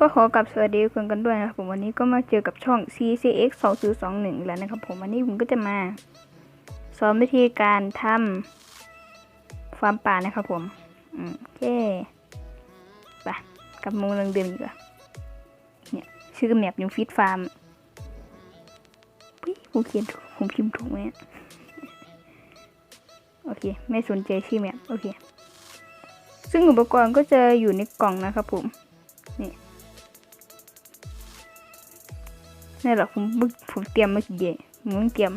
ก็ขอกลับสวัสดีทุกคนกันด้วยนะครับผมวันนี้ก็มาเจอกับช่อง CCX 2 0 2 1แล้วนะครับผมวันนี้ผมก็จะมาสอนวิธีการทำฟาร์มป่านะครับผม โอเคไปกลับมูเรื่องเดิมอีกว่าเนี่ยชื่อแมปยังฟิตฟาร์มปิ๊ผมเขียนถูกผมพิมพ์ถูกไหมอะโอเค ไม่สนใจชื่อแมปโอเค ซึ่งอุปกรณ์ก็จะอยู่ในกล่องนะครับผม นี่นี่แหละผมเพิ่งผมเตรียมมื่อกี้เองผมเพิ่งเตรียม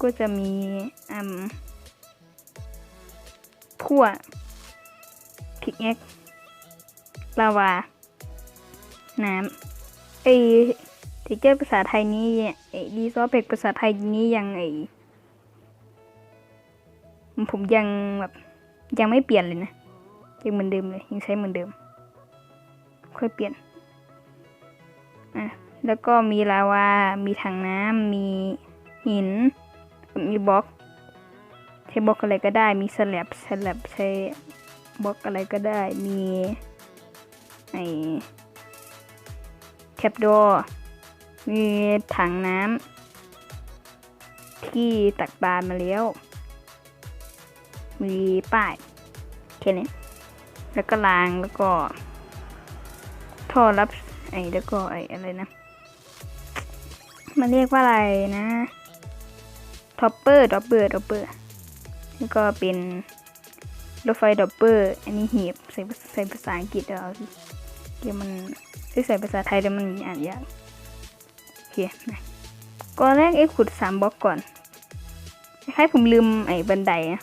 ก็จะมีอืม พั่วพิกแอคลาวา น้ำไอทิกเกอร์ภาษาไทยนี้ไอดีซอเพกภาษาไทยนี้ยังไอผมยังแบบยังไม่เปลี่ยนเลยนะยังเหมือนเดิมเลยยังใช้เหมือนเดิม ค่อยเปลี่ยนอะแล้วก็มีลาวา มีถังน้ำมีหิน มีบล็อก ใช้บล็อกอะไรก็ได้มีสลับสลับใช้บล็อกอะไรก็ได้มีไอแคปดอมีถังน้ำที่ตักบามาแล้ว มีป้ายแค่นี้แล้วก็ลางแล้วก็ ท่อรับไอ้แล้วก็ไอ้อะไรนะมันเรียกว่าอะไรนะท็อปเปอร์ท็อปเปอร์ท็อปเปอร์ แล้วก็เป็นรถไฟดอปเปอร์ อันนี้หีบใส่ใส่ภาษาอังกฤษเอาสิเดี๋ยวมันที่ใส่ภาษาไทยแล้วมันอ่านยากโอเคนะก่อนแรกไอ้ขุดสามบล็อกก่อนคล้ายผมลืมไอ้บันไดนะ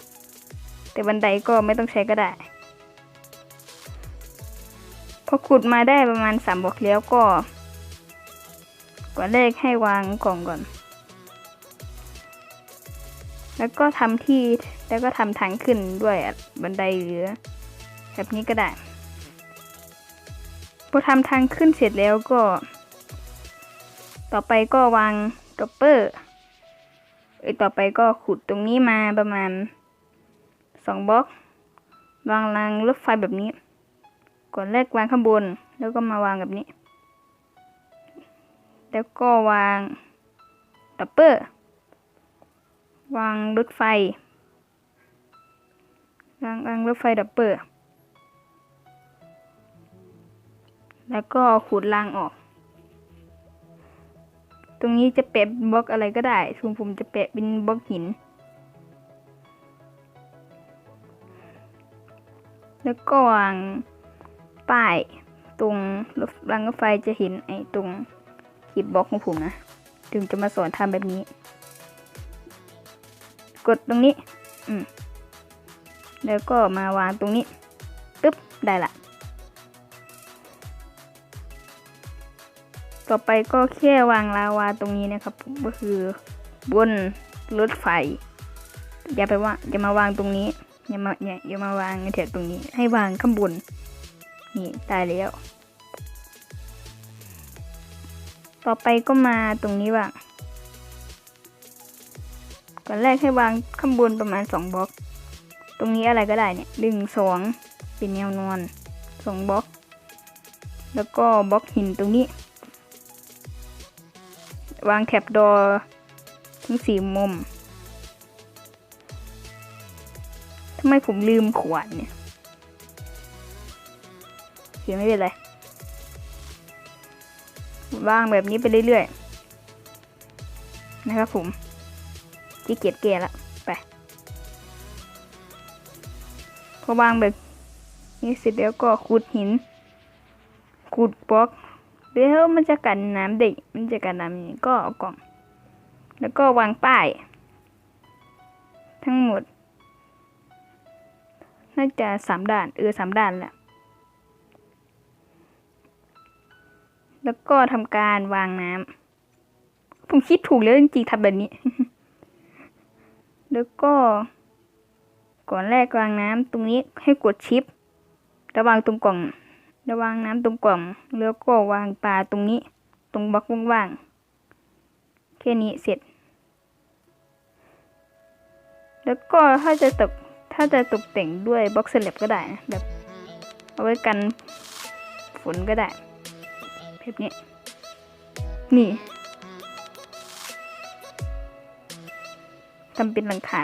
แต่บันไดก็ไม่ต้องใช้ก็ได้ พอขุดมาได้ประมาณสามบล็อกแล้วก็ก่อนแรกให้วางกล่องก่อน แล้วก็ทำที่แล้วก็ทำทางขึ้นด้วยบันไดหรือแบบนี้ก็ได้พอทำทางขึ้นเสร็จแล้วก็ ต่อไปก็วางด็อปเปอร์เอ้ยต่อไปก็ขุดตรงนี้มาประมาณสองบล็อก วางรางรถไฟแบบนี้ก่อนแรกวางข้างบนแล้วก็มาวางแบบนี้ แล้วก็วางดับเปอร์ วางรถไฟวางวางรถไฟดับเปอร์แล้วก็ขูดรางออก ตรงนี้จะแปะบล็อกอะไรก็ได้ส่วนผมจะแปะเป็นบล็อกหิน แล้วก็วางป้ายตรงรถรางรถไฟจะเห็นไอ้ตรงขีดบล็อกของผมนะถึงจะมาสอนทำแบบนี้ กดตรงนี้ อืม แล้วก็มาวางตรงนี้ปึ๊บ ได้ละ ต่อไปก็แค่วางลาวาตรงนี้นะครับ ก็คือบนรถไฟ อย่าไปว่าอย่ามาวางตรงนี้ อย่ามาอย่าอย่ามาวางแถวตรงนี้ ให้วางข้างบน นี่ได้แล้ว ต่อไปก็มาตรงนี้ว่าง ก่อนแรกให้วางข้างบนประมาณสองบล็อก ตรงนี้อะไรก็ได้เนี่ยหนึ่งสองเป็นแนวนอนสองบล็อก แล้วก็บล็อกหินตรงนี้ วางแถบดอทั้งสี่มุมทำไมผมลืมขวานเนี่ยเขียนไม่เป็นไรวางแบบนี้ไปเรื่อยๆ นะครับผม ขี้เกียจเกลียละไปพอวางแบบนี้เสร็จแล้วก็ขุดหินขุดบล็อกเดี๋ยวมันจะกันน้ำเด็ก มันจะกันน้ำนี้ก็เอากล่อง แล้วก็วางป้าย ทั้งหมด น่าจะสามด่าน เออสามด่านแหละ แล้วก็ทำการวางน้ำผมคิดถูกแล้วจริงๆทำแบบนี้ แล้วก็ ก่อนแรกวางน้ำตรงนี้ให้กดชิประวางตรงกล่อง ระวางน้ำตรงกล่อง แล้วก็วางปลาตรงนี้ ตรงบล็อกว่างๆแค่นี้เสร็จ แล้วก็ถ้าจะตกถ้าจะตกแต่งด้วยบล็อกสลับก็ได้นะแบบเอาไว้กันฝนก็ได้แบบนี้นี่ ทำเป็นหลังคา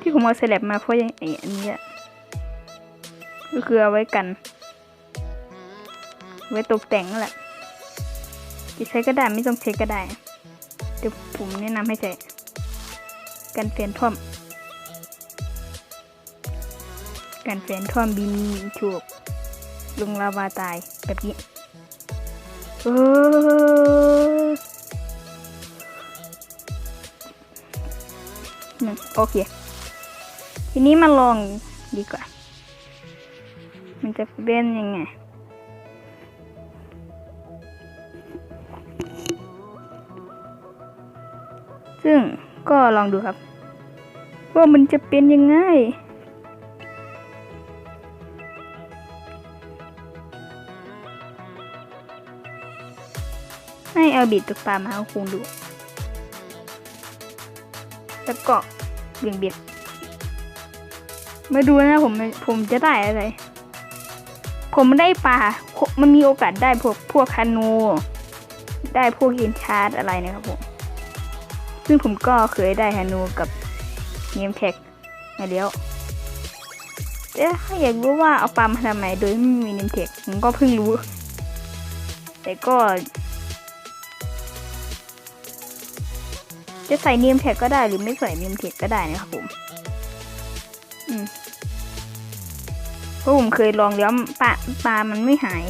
ที่ผมเอาสลับมาเพราะยังไออันนี้ก็คือเอาไว้กัน ไว้ตกแต่งแหละจะใช้ก็ได้ไม่ต้องใช้ก็ได้เดี๋ยวผมแนะนำให้ใช้กันแฟนทอมกันแฟนทอมบินถูกลงลาวาตายแบบนี้เออ โอเค ทีนี้มาลองดีกว่า มันจะเป็นยังไงซึ่งก็ลองดูครับ ว่ามันจะเป็นยังไงให้เอาบิดตกปลามาให้คุณดู แล้วก็ เบี่ยงเบียดมาดูนะผมผมจะได้อะไร ผมได้ปลา มันมีโอกาสได้พวกพวกคานู ได้พวกเยนชาร์ดอะไรนะครับผม ซึ่งผมก็เคยได้ฮานูกับเนมแท็กมาแล้วแต่ถ้าอยากรู้ว่าเอาปลามาทำไมโดยไม่มีเนมแท็กผมก็เพิ่งรู้ แต่ก็ จะใส่เนียมแท็กก็ได้หรือไม่ใส่เนียมแท็กก็ได้นะครับผมเพราะผมเคยลองแล้วปลาปลามันไม่หาย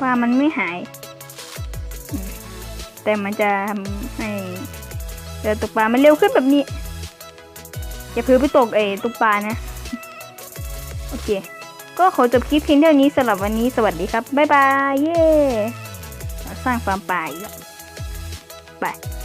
ปลามันไม่หาย แต่มันจะทำให้เรือตกปลามันเร็วขึ้นแบบนี้ อย่าเพิ่งไปตกไอ้ตกปลานะ โอเค ก็ขอจบคลิปเพียงเท่านี้สำหรับวันนี้สวัสดีครับ บ๊ายบาย เย้เราสร้างฟาร์มปลาอีกแล้ว ไป